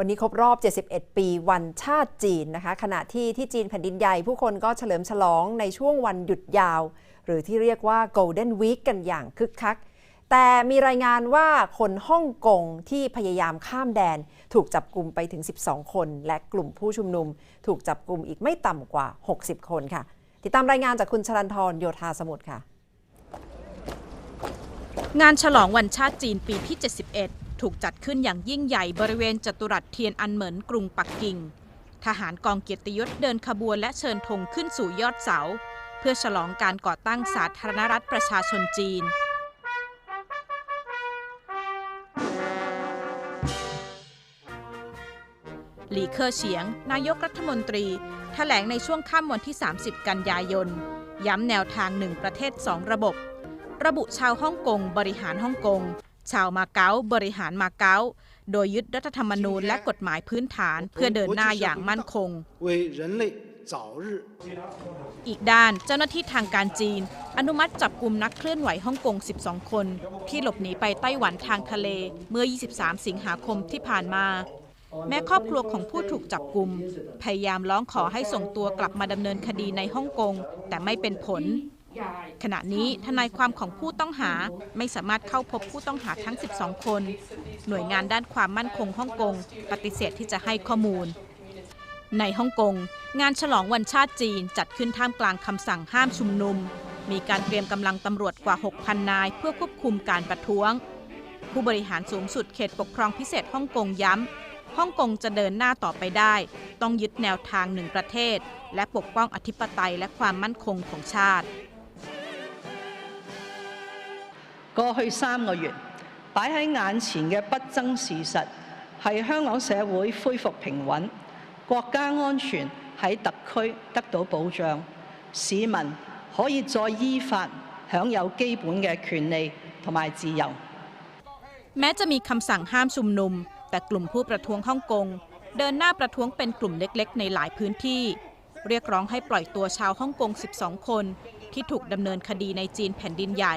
วันนี้ครบรอบ 71 ปีวันชาติจีนนะคะ ขณะที่ที่จีนแผ่นดินใหญ่ผู้คนก็เฉลิมฉลองในช่วงวันหยุดยาว หรือที่เรียกว่า Golden Week กันอย่างคึกคัก แต่มีรายงานว่าคนฮ่องกงที่พยายามข้ามแดน ถูกจับกลุ่มไปถึง 12 คน และกลุ่มผู้ชุมนุม ถูกจับกลุ่มอีกไม่ต่ำกว่า 60 คนค่ะ ติดตามรายงานจากคุณชลันทรโยธาสมุทรค่ะ งานฉลองวันชาติจีนปีที่ 71 ถูกจัดขึ้นอย่างยิ่งใหญ่บริเวณจัตุรัสเทียนอันเหมินกรุงปักกิ่ง ทหารกองเกียรติยศเดินขบวนและเชิญธงขึ้นสู่ยอดเสา เพื่อฉลองการก่อตั้งสาธารณรัฐประชาชนจีน หลีเคอร์เฉียง นายกรัฐมนตรีแถลงในช่วงค่ำวันที่ 30 กันยายน ย้ำแนวทางหนึ่งประเทศสองระบบ ระบุชาวฮ่องกงบริหารฮ่องกง ชาวมาเก๊าบริหารมาเก๊าโดยยึดรัฐธรรมนูญและกฎหมายพื้นฐานเพื่อเดินหน้าอย่างมั่นคงอีกด้านเจ้าหน้าที่ทางการจีน อนุมัติจับกลุ่มนักเคลื่อนไหวฮ่องกง 12 คน ที่หลบหนีไปไต้หวันทางทะเลเมื่อ 23 สิงหาคมที่ผ่านมา แม้ครอบครัวของผู้ถูกจับกลุ่มพยายามร้องขอให้ส่งตัวกลับมาดำเนินคดีในฮ่องกง แต่ไม่เป็นผล ขณะนี้ทนายความของผู้ต้องหาไม่สามารถเข้าพบผู้ต้องหาทั้ง 12 คน หน่วยงานด้านความมั่นคงฮ่องกง ปฏิเสธที่จะให้ข้อมูล ในฮ่องกง งานฉลองวันชาติจีนจัดขึ้นท่ามกลางคำสั่งห้ามชุมนุม มีการเตรียมกำลังตำรวจกว่า 6,000 นาย เพื่อควบคุมการประท้วง ผู้บริหารสูงสุดเขตปกครองพิเศษฮ่องกงย้ำฮ่องกงจะเดินหน้าต่อไปได้ ต้องยึดแนวทางหนึ่งประเทศ และปกป้องอธิปไตยและความมั่นคงของชาติ 过去三个月，摆喺眼前嘅不争事实系香港社会恢复平稳，国家安全喺特区得到保障，市民可以再依法享有基本嘅权利同埋自由。 แม้จะมีคำสั่งห้ามชุมนุม แต่กลุ่มผู้ประท้วงฮ่องกง เดินหน้าประท้วงเป็นกลุ่มเล็กๆ ในหลายพื้นที่ เรียกร้องให้ปล่อยตัวชาวฮ่องกง 12 คน ที่ถูกดำเนินคดีในจีนแผ่นดินใหญ่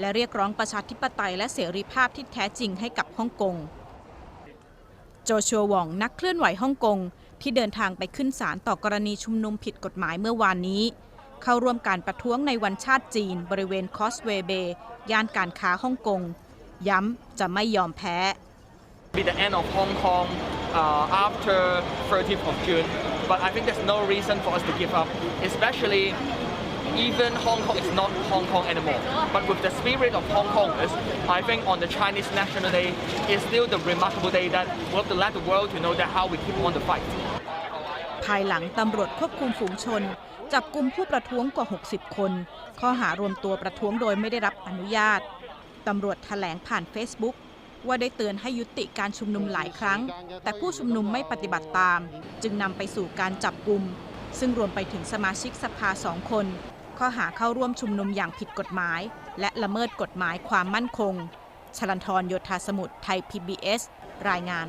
และเรียกร้องประชาธิปไตยและเสรีภาพที่แท้จริงให้กับฮ่องกง โจชัวหว่องนักเคลื่อนไหวฮ่องกงที่เดินทางไปขึ้นศาลต่อกรณีชุมนุมผิดกฎหมายเมื่อวานนี้ เข้าร่วมการประท้วงในวันชาติจีน บริเวณคอสเวย์เบย์ย่านการค้าฮ่องกง ย้ำจะไม่ยอมแพ้ be the end of Hong Kong uh, after 30th of June. But I think there's no reason for us to give up, especially even Hong Kong is not Hong Kong anymore. But with the spirit of Hong Kongers, I think on the Chinese National Day is still the remarkable day that we have to let the world to know that how we keep on the fight. ภายหลังตำรวจควบคุมฝูงชน จับกลุ่มผู้ประท้วงกว่า 60 คน ข้อหารวมตัวประท้วงโดยไม่ได้รับอนุญาต ตำรวจแถลงผ่าน Facebook ว่าได้เตือนให้ยุติการชุมนุมหลายครั้ง แต่ผู้ชุมนุมไม่ปฏิบัติตาม จึงนำไปสู่การจับกลุ่มซึ่งรวมไปถึงสมาชิกสภาสองคน ข้อหาเข้าร่วมชุมนุมอย่างผิดกฎหมาย และละเมิดกฎหมายความมั่นคง ชลันทรโยธาสมุทรไทย PBS รายงาน